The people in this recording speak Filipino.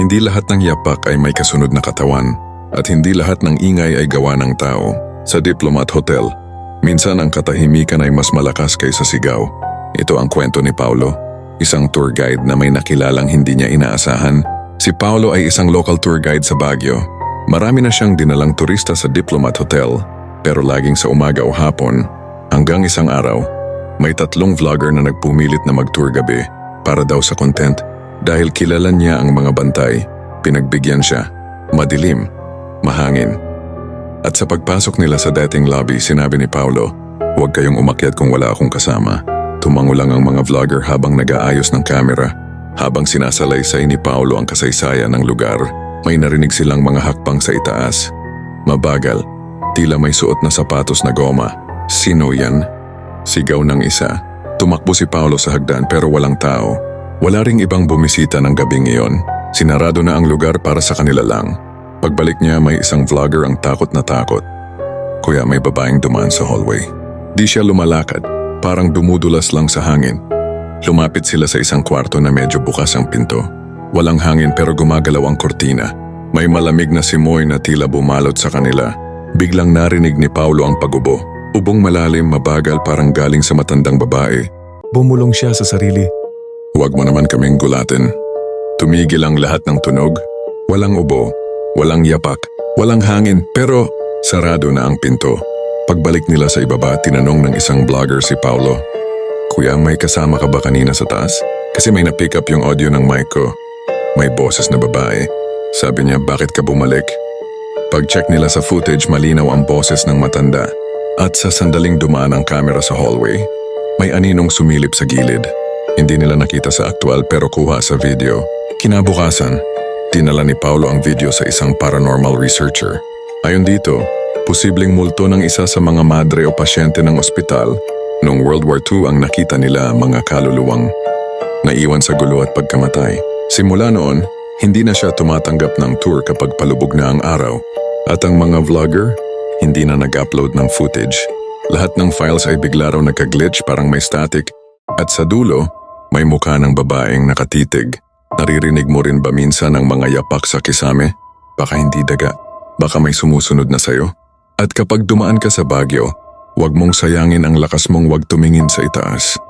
Hindi lahat ng yapak ay may kasunod na katawan at hindi lahat ng ingay ay gawa ng tao. Sa Diplomat Hotel, minsan ang katahimikan ay mas malakas kaysa sigaw. Ito ang kwento ni Paulo, isang tour guide na may nakilalang hindi niya inaasahan. Si Paulo ay isang local tour guide sa Baguio. Marami na siyang dinalang turista sa Diplomat Hotel, pero laging sa umaga o hapon, hanggang isang araw, may tatlong vlogger na nagpumilit na mag-tour gabi para daw sa content dahil kilala niya ang mga bantay, pinagbigyan siya, madilim, mahangin. At sa pagpasok nila sa dating lobby, sinabi ni Paulo, huwag kayong umakyat kung wala akong kasama. Tumango lang ang mga vlogger habang nag-aayos ng camera. Habang sinasalaysay ni Paulo ang kasaysayan ng lugar, may narinig silang mga hakbang sa itaas. Mabagal, tila may suot na sapatos na goma. Sino yan? Sigaw ng isa. Tumakbo si Paulo sa hagdan pero walang tao. Wala ring ibang bumisita ng gabing iyon. Sinarado na ang lugar para sa kanila lang. Pagbalik niya may isang vlogger ang takot na takot. Kuya may babaeng dumaan sa hallway. Di siya lumalakad, parang dumudulas lang sa hangin. Lumapit sila sa isang kwarto na medyo bukas ang pinto. Walang hangin pero gumagalaw ang kortina. May malamig na simoy na tila bumalot sa kanila. Biglang narinig ni Paulo ang pagubo. Ubong malalim, mabagal parang galing sa matandang babae. Bumulong siya sa sarili. Huwag mo naman kaming gulatin. Tumigil ang lahat ng tunog. Walang ubo, walang yapak, walang hangin pero sarado na ang pinto. Pagbalik nila sa ibaba, tinanong ng isang vlogger si Paulo. Kuya, may kasama ka ba kanina sa taas? Kasi may na-pick up yung audio ng mic ko. May boses na babae. Sabi niya, bakit ka bumalik? Pag-check nila sa footage, malinaw ang boses ng matanda. At sa sandaling dumaan ang camera sa hallway, may aninong sumilip sa gilid. Hindi nila nakita sa aktual pero kuha sa video. Kinabukasan, dinala ni Paulo ang video sa isang paranormal researcher. Ayon dito, posibleng multo ng isa sa mga madre o pasyente ng ospital noong World War II ang nakita nila mga kaluluwang naiwan sa gulo at pagkamatay. Simula noon, hindi na siya tumatanggap ng tour kapag palubog na ang araw at ang mga vlogger hindi na nag-upload ng footage. Lahat ng files ay bigla raw nagka-glitch parang may static at sa dulo, may mukha ng babaeng nakatitig. Naririnig mo rin ba minsan ang mga yapak sa kisame? Baka hindi daga. Baka may sumusunod na sayo. At kapag dumaan ka sa Baguio, huwag mong sayangin ang lakas mong wag tumingin sa itaas.